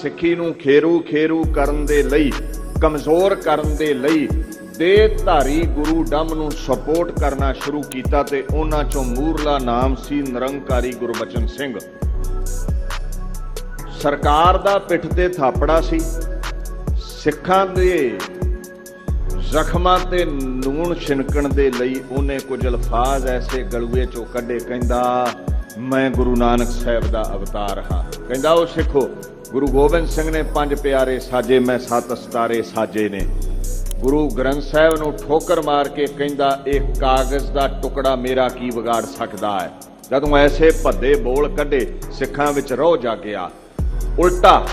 ਸਿੱਖੀ ਨੂੰ ਖੇਰੂ ਖੇਰੂ ਕਰਨ ਦੇ ਲਈ, ਕਮਜ਼ੋਰ ਕਰਨ ਦੇ ਲਈ ਦੇ ਧਾਰੀ ਗੁਰੂ ਡੰਮ ਨੂੰ ਸਪੋਰਟ ਕਰਨਾ ਸ਼ੁਰੂ ਕੀਤਾ ਤੇ ਉਹਨਾਂ ਚੋਂ ਮੂਰਲਾ ਨਾਮ ਸੀ ਨਿਰੰਕਾਰੀ ਗੁਰਬਚਨ ਸਿੰਘ। ਸਰਕਾਰ ਦਾ ਪਿੱਠ ਤੇ ਥਾਪੜਾ ਸੀ। ਸਿੱਖਾਂ ਦੇ ਜ਼ਖਮਾਂ ਤੇ ਨੂਣ ਛਿਣਕਣ ਦੇ ਲਈ ਉਹਨੇ ਕੁਝ ਅਲਫਾਜ਼ ਐਸੇ ਗਲੂਏ ਚੋਂ ਕੱਢੇ, ਕਹਿੰਦਾ ਮੈਂ ਗੁਰੂ ਨਾਨਕ ਸਾਹਿਬ ਦਾ ਅਵਤਾਰ ਹਾਂ। ਕਹਿੰਦਾ ਉਹ ਸਿੱਖੋ, ਗੁਰੂ ਗੋਬਿੰਦ ਸਿੰਘ ਨੇ ਪੰਜ ਪਿਆਰੇ ਸਾਜੇ, ਮੈਂ ਸੱਤ ਸਤਾਰੇ ਸਾਜੇ ਨੇ। ਗੁਰੂ ਗ੍ਰੰਥ ਸਾਹਿਬ ਨੂੰ ਠੋਕਰ ਮਾਰ ਕੇ ਕਹਿੰਦਾ, ਇਹ ਕਾਗਜ਼ ਦਾ ਟੁਕੜਾ ਮੇਰਾ ਕੀ ਵਿਗਾੜ ਸਕਦਾ ਹੈ? ਜਦੋਂ ਐਸੇ ਭੱਦੇ ਬੋਲ ਕੱਢੇ, ਸਿੱਖਾਂ ਵਿੱਚ ਰੋਹ ਜਾਗਿਆ। ਉਲਟਾ,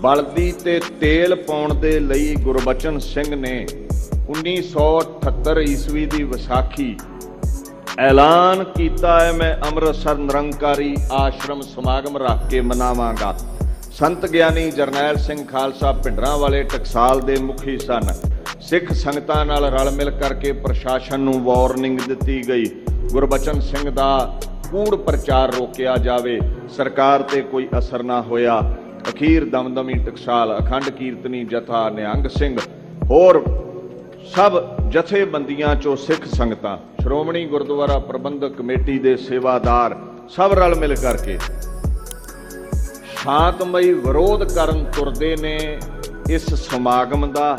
ਬਲਦੀ ਤੇ ਤੇਲ ਪਾਉਣ ਦੇ ਲਈ ਗੁਰਬਚਨ ਸਿੰਘ ਨੇ 1978 ਈਸਵੀ ਦੀ ਵਿਸਾਖੀ ਐਲਾਨ ਕੀਤਾ ਹੈ ਮੈਂ ਅੰਮ੍ਰਿਤਸਰ ਨਿਰੰਕਾਰੀ ਆਸ਼ਰਮ ਸਮਾਗਮ ਰੱਖ ਕੇ ਮਨਾਵਾਂਗਾ। ਸੰਤ ਗਿਆਨੀ ਜਰਨੈਲ ਸਿੰਘ ਖਾਲਸਾ ਭਿੰਡਰਾਂ ਵਾਲੇ ਟਕਸਾਲ ਦੇ ਮੁਖੀ ਸਨ। ਸਿੱਖ ਸੰਗਤਾਂ ਨਾਲ ਰਲ ਮਿਲ ਕਰਕੇ ਪ੍ਰਸ਼ਾਸਨ ਨੂੰ ਵਾਰਨਿੰਗ ਦਿੱਤੀ ਗਈ। ਗੁਰਬਚਨ ਸਿੰਘ ਦਾ ਕੂੜ ਪ੍ਰਚਾਰ ਰੋਕਿਆ ਜਾਵੇ, ਸਰਕਾਰ ਤੇ ਕੋਈ ਅਸਰ ਨਾ ਹੋਇਆ। ਅਖੀਰ ਦਮਦਮੀ ਟਕਸਾਲ ਅਖੰਡ ਕੀਰਤਨੀ ਜਥਾ ਨਿਹੰਗ ਸਿੰਘ। ਹੋਰ ਸਭ ਜਥੇਬੰਦੀਆਂ ਚੋਂ ਸਿੱਖ ਸੰਗਤਾਂ, ਸ਼੍ਰੋਮਣੀ ਗੁਰਦੁਆਰਾ ਪ੍ਰਬੰਧਕ ਕਮੇਟੀ ਦੇ ਸੇਵਾਦਾਰ, ਸਭ ਰਲ ਮਿਲ ਕਰਕੇ ਸ਼ਾਂਤਮਈ ਵਿਰੋਧ ਕਰਨ ਤੁਰਦੇ ਨੇ ਇਸ ਸਮਾਗਮ ਦਾ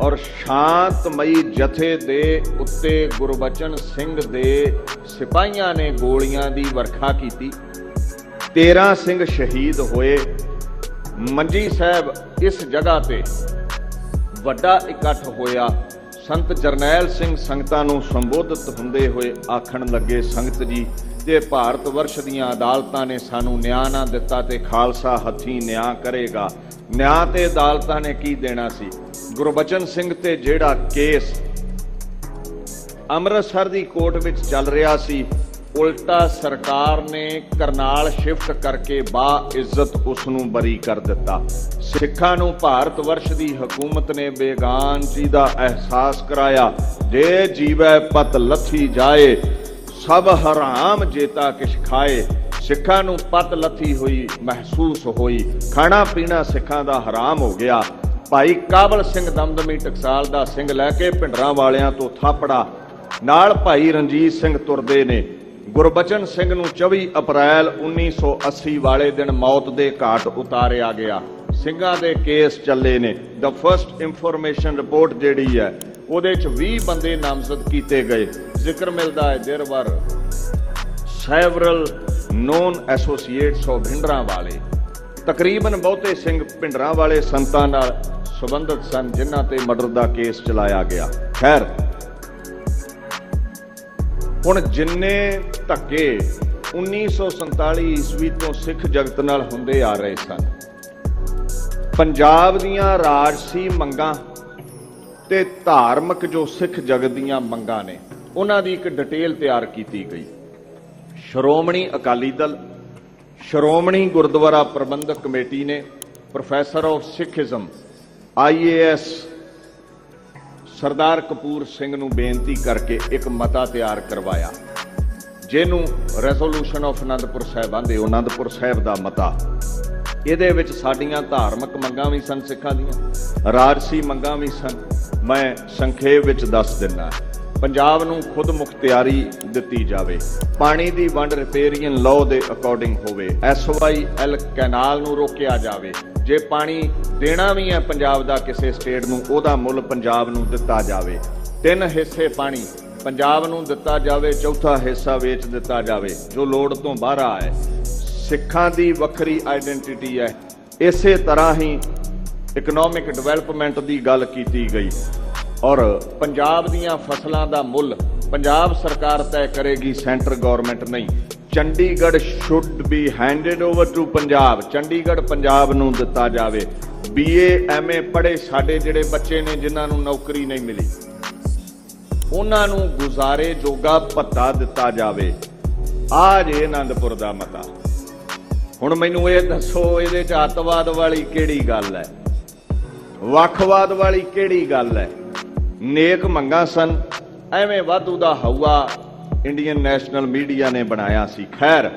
ਔਰ ਸ਼ਾਂਤਮਈ ਜਥੇ ਦੇ ਉੱਤੇ ਗੁਰਬਚਨ ਸਿੰਘ ਦੇ ਸਿਪਾਹੀਆਂ ਨੇ ਗੋਲੀਆਂ ਦੀ ਵਰਖਾ ਕੀਤੀ। 13 ਸਿੰਘ ਸ਼ਹੀਦ ਹੋਏ। ਮੰਜੀ ਸਾਹਿਬ ਇਸ ਜਗ੍ਹਾ ਤੇ ਵੱਡਾ ਇਕੱਠ ਹੋਇਆ। ਸੰਤ ਜਰਨੈਲ ਸਿੰਘ ਸੰਗਤਾਂ ਨੂੰ ਸੰਬੋਧਿਤ ਹੁੰਦੇ ਹੋਏ ਆਖਣ ਲੱਗੇ, ਸੰਗਤ ਜੀ, ਜੇ ਭਾਰਤ ਵਰਸ਼ ਦੀਆਂ ਅਦਾਲਤਾਂ ਨੇ ਸਾਨੂੰ ਨਿਆਂ ਨਾ ਦਿੱਤਾ ਤੇ ਖਾਲਸਾ ਹੱਥੀਂ ਨਿਆਂ ਕਰੇਗਾ। ਨਿਆਂ ਤੇ ਅਦਾਲਤਾਂ ਨੇ ਕੀ ਦੇਣਾ ਸੀ? ਗੁਰਬਚਨ ਸਿੰਘ ਤੇ ਜਿਹੜਾ ਕੇਸ ਅੰਮ੍ਰਿਤਸਰ ਦੀ ਕੋਰਟ ਵਿੱਚ ਚੱਲ ਰਿਹਾ ਸੀ ਉਲਟਾ ਸਰਕਾਰ ਨੇ ਕਰਨਾਲ ਸ਼ਿਫਟ ਕਰਕੇ ਬਾ ਇੱਜ਼ਤ ਉਸ ਨੂੰ ਬਰੀ ਕਰ ਦਿੱਤਾ। ਸਿੱਖਾਂ ਨੂੰ ਭਾਰਤ ਵਰਸ਼ ਦੀ ਹਕੂਮਤ ਨੇ ਬੇਗਾਨ ਜੀ ਦਾ ਅਹਿਸਾਸ ਕਰਾਇਆ। ਜੇ ਜੀਵੈ ਪਤ ਲੱਥੀ ਜਾਏ, ਸਭ ਹਰਾਮ ਜੇਤਾ ਕਿਛ ਖਾਏ। ਸਿੱਖਾਂ ਨੂੰ ਪਤ ਲੱਥੀ ਹੋਈ ਮਹਿਸੂਸ ਹੋਈ। ਖਾਣਾ ਪੀਣਾ ਸਿੱਖਾਂ ਦਾ ਹਰਾਮ ਹੋ ਗਿਆ। ਭਾਈ ਕਾਬਲ ਸਿੰਘ ਦਮਦਮੀ ਟਕਸਾਲ ਦਾ ਸਿੰਘ ਲੈ ਕੇ ਭਿੰਡਰਾਂ ਵਾਲਿਆਂ ਤੋਂ ਥਾਪੜਾ। ਨਾਲ ਭਾਈ ਰਣਜੀਤ ਸਿੰਘ ਤੁਰਦੇ ਨੇ। ਗੁਰਬਚਨ ਸਿੰਘ ਨੂੰ 24 ਅਪ੍ਰੈਲ 1980 ਵਾਲੇ ਦਿਨ ਮੌਤ ਦੇ ਘਾਟ ਉਤਾਰਿਆ ਗਿਆ। ਸਿੰਘਾਂ ਦੇ ਕੇਸ ਚੱਲੇ ਨੇ। ਦਾ ਫਰਸਟ ਇਨਫੋਰਮੇਸ਼ਨ ਰਿਪੋਰਟ ਜਿਹੜੀ ਹੈ, ਉਹਦੇ ਚ 20 ਬੰਦੇ ਨਾਮਜ਼ਦ ਕੀਤੇ ਗਏ। ਜ਼ਿਕਰ ਮਿਲਦਾ ਹੈ there were several known associates of Bhindranwale. ਤਕਰੀਬਨ ਬਹੁਤੇ ਸਿੰਘ ਭਿੰਡਰਾਂ ਵਾਲੇ ਸੰਤਾਂ ਨਾਲ ਸੰਬੰਧਿਤ ਸਨ, ਜਿਨ੍ਹਾਂ ਤੇ ਮਰਡਰ ਦਾ ਕੇਸ ਚਲਾਇਆ ਗਿਆ। ਖੈਰ ਹੁਣ ਜਿੰਨੇ ਧੱਕੇ 1947 ਈਸਵੀ ਤੋਂ ਸਿੱਖ ਜਗਤ ਨਾਲ ਹੁੰਦੇ ਆ ਰਹੇ ਸਨ, ਪੰਜਾਬ ਦੀਆਂ ਰਾਜਸੀ ਮੰਗਾਂ ਤੇ ਧਾਰਮਿਕ ਜੋ ਸਿੱਖ ਜਗਤ ਦੀਆਂ ਮੰਗਾਂ ਨੇ, ਉਹਨਾਂ ਦੀ ਇੱਕ ਡਿਟੇਲ ਤਿਆਰ ਕੀਤੀ ਗਈ। ਸ਼੍ਰੋਮਣੀ ਅਕਾਲੀ ਦਲ, ਸ਼੍ਰੋਮਣੀ ਗੁਰਦੁਆਰਾ ਪ੍ਰਬੰਧਕ ਕਮੇਟੀ ਨੇ professor of Sikhism IAS Sardar Kapur Singh ਨੂੰ ਬੇਨਤੀ ਕਰਕੇ ਇੱਕ ਮਤਾ ਤਿਆਰ ਕਰਵਾਇਆ, ਜਿਹਨੂੰ ਰੈਜ਼ੋਲੂਸ਼ਨ ਆਫ ਅਨੰਦਪੁਰ ਸਾਹਿਬ ਆਂਦੇ ਅਨੰਦਪੁਰ ਸਾਹਿਬ ਦਾ ਮਤਾ। ਇਹਦੇ ਵਿੱਚ ਸਾਡੀਆਂ ਧਾਰਮਿਕ ਮੰਗਾਂ ਵੀ ਸਨ, ਸਿੱਖਾਂ ਦੀਆਂ। ਰਾਜਸੀ ਮੰਗਾਂ ਵੀ ਸਨ। ਮੈਂ ਸੰਖੇਪ ਵਿੱਚ ਦੱਸ ਦਿੰਦਾ। ਪੰਜਾਬ ਨੂੰ ਖੁਦ ਮੁਖਤਿਆਰੀ ਦਿੱਤੀ ਜਾਵੇ। ਪਾਣੀ ਦੀ ਵੰਡ ਰਿਪੇਰੀਅਨ ਲਾਅ ਦੇ ਅਕੋਰਡਿੰਗ ਹੋਵੇ। ਐਸਵਾਈਐਲ ਕੈਨਾਲ ਨੂੰ ਰੋਕਿਆ ਜਾਵੇ। ਜੇ ਪਾਣੀ ਦੇਣਾ ਵੀ ਹੈ ਪੰਜਾਬ ਦਾ ਕਿਸੇ ਸਟੇਟ ਨੂੰ, ਉਹਦਾ ਮੁੱਲ ਪੰਜਾਬ ਨੂੰ ਦਿੱਤਾ ਜਾਵੇ। ਤਿੰਨ ਹਿੱਸੇ ਪਾਣੀ ਪੰਜਾਬ ਨੂੰ ਦਿੱਤਾ ਜਾਵੇ, ਚੌਥਾ ਹਿੱਸਾ ਵੇਚ ਦਿੱਤਾ ਜਾਵੇ, ਜੋ ਲੋੜ ਤੋਂ ਬਾਹਰ ਆਏ ਸਿੱਖਾਂ ਦੀ ਵੱਖਰੀ ਆਇਡੈਂਟੀਟੀ ਹੈ। ਇਸੇ ਤਰ੍ਹਾਂ ਹੀ ਇਕਨੋਮਿਕ ਡਿਵੈਲਪਮੈਂਟ ਦੀ ਗੱਲ ਕੀਤੀ ਗਈ। ਔਰ ਪੰਜਾਬ ਦੀਆਂ ਫਸਲਾਂ ਦਾ ਮੁੱਲ ਪੰਜਾਬ ਸਰਕਾਰ ਤੈਅ ਕਰੇਗੀ, ਸੈਂਟਰ ਗਵਰਨਮੈਂਟ ਨਹੀਂ। Chandigarh should be handed over to Punjab. Chandigarh Punjab ਨੂੰ ਦਿੱਤਾ ਜਾਵੇ। ਬੀਏ ਐਮਏ ਪੜ੍ਹੇ ਸਾਡੇ ਜਿਹੜੇ ਬੱਚੇ ਨੇ, ਜਿਨ੍ਹਾਂ ਨੂੰ ਨੌਕਰੀ ਨਹੀਂ ਮਿਲੀ। ਉਹਨਾਂ ਨੂੰ ਗੁਜ਼ਾਰੇ ਜੋਗਾ ਭੱਤਾ ਦਿੱਤਾ ਜਾਵੇ। ਆ ਜੇ ਆਨੰਦਪੁਰ ਦਾ ਮਤਾ। ਹੁਣ ਮੈਨੂੰ ਇਹ ਦੱਸੋ, ਇਹਦੇ ਚ ਅੱਤਵਾਦ ਵਾਲੀ ਕਿਹੜੀ ਗੱਲ ਹੈ? ਵੱਖਵਾਦ ਵਾਲੀ ਕਿਹੜੀ ਗੱਲ ਹੈ? ਨੇਕ ਮੰਗਾ ਸਨ। ਐਵੇਂ ਵਾਧੂ ਦਾ ਹਵਾ ਇੰਡੀਅਨ ਨੈਸ਼ਨਲ ਮੀਡੀਆ ਨੇ ਬਣਾਇਆ ਸੀ। ਖੈਰ,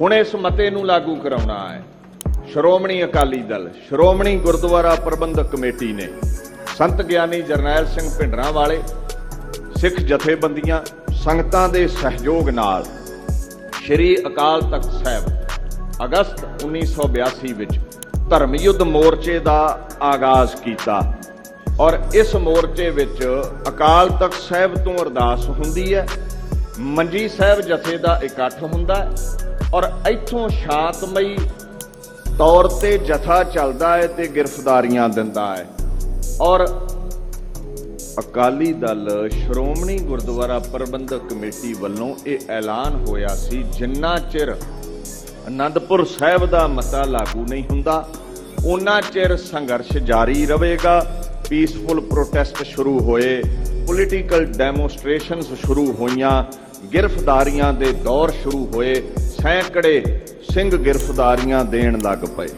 ਹੁਣ ਇਸ ਮਤੇ ਨੂੰ ਲਾਗੂ ਕਰਾਉਣਾ ਹੈ। ਸ਼੍ਰੋਮਣੀ ਅਕਾਲੀ ਦਲ, ਸ਼੍ਰੋਮਣੀ ਗੁਰਦੁਆਰਾ ਪ੍ਰਬੰਧਕ ਕਮੇਟੀ ਨੇ ਸੰਤ ਗਿਆਨੀ ਜਰਨੈਲ ਸਿੰਘ ਭਿੰਡਰਾਂ ਵਾਲੇ, ਸਿੱਖ ਜਥੇਬੰਦੀਆਂ, ਸੰਗਤਾਂ ਦੇ ਸਹਿਯੋਗ ਨਾਲ ਸ਼੍ਰੀ ਅਕਾਲ ਤਖਤ ਸਾਹਿਬ ਅਗਸਤ 1982 ਵਿੱਚ ਧਰਮ ਯੁੱਧ ਮੋਰਚੇ ਦਾ ਆਗਾਜ਼ ਕੀਤਾ। ਔਰ ਇਸ ਮੋਰਚੇ ਵਿੱਚ ਅਕਾਲ ਤਖਤ ਸਾਹਿਬ ਤੋਂ ਅਰਦਾਸ ਹੁੰਦੀ ਹੈ, ਮੰਜੀ ਸਾਹਿਬ ਜਥੇ ਦਾ ਇਕੱਠ ਹੁੰਦਾ ਹੈ ਔਰ ਇੱਥੋਂ ਸ਼ਾਂਤਮਈ ਤੌਰ ਤੇ ਜਥਾ ਚੱਲਦਾ ਹੈ ਤੇ ਗ੍ਰਿਫਤਾਰੀਆਂ ਦਿੰਦਾ ਹੈ। ਔਰ ਅਕਾਲੀ ਦਲ ਸ਼੍ਰੋਮਣੀ ਗੁਰਦੁਆਰਾ ਪ੍ਰਬੰਧਕ ਕਮੇਟੀ ਵੱਲੋਂ ਇਹ ਐਲਾਨ ਹੋਇਆ ਸੀ, ਜਿੰਨਾ ਚਿਰ ਅਨੰਦਪੁਰ ਸਾਹਿਬ ਦਾ ਮਤਾ ਲਾਗੂ ਨਹੀਂ ਹੁੰਦਾ ਉਹਨਾਂ ਚਿਰ ਸੰਘਰਸ਼ ਜਾਰੀ ਰਹੇਗਾ। ਪੀਸਫੁਲ ਪ੍ਰੋਟੈਸਟ ਸ਼ੁਰੂ ਹੋਏ। ਪੋਲੀਟੀਕਲ ਡੈਮੋਨਸਟ੍ਰੇਸ਼ਨਸ ਸ਼ੁਰੂ ਹੋਈਆਂ। ਗ੍ਰਿਫਤਾਰੀਆਂ ਦੇ ਦੌਰ ਸ਼ੁਰੂ ਹੋਏ। ਸੈਂਕੜੇ ਸਿੰਘ ਗ੍ਰਿਫਤਾਰੀਆਂ ਦੇਣ ਲੱਗ ਪਏ।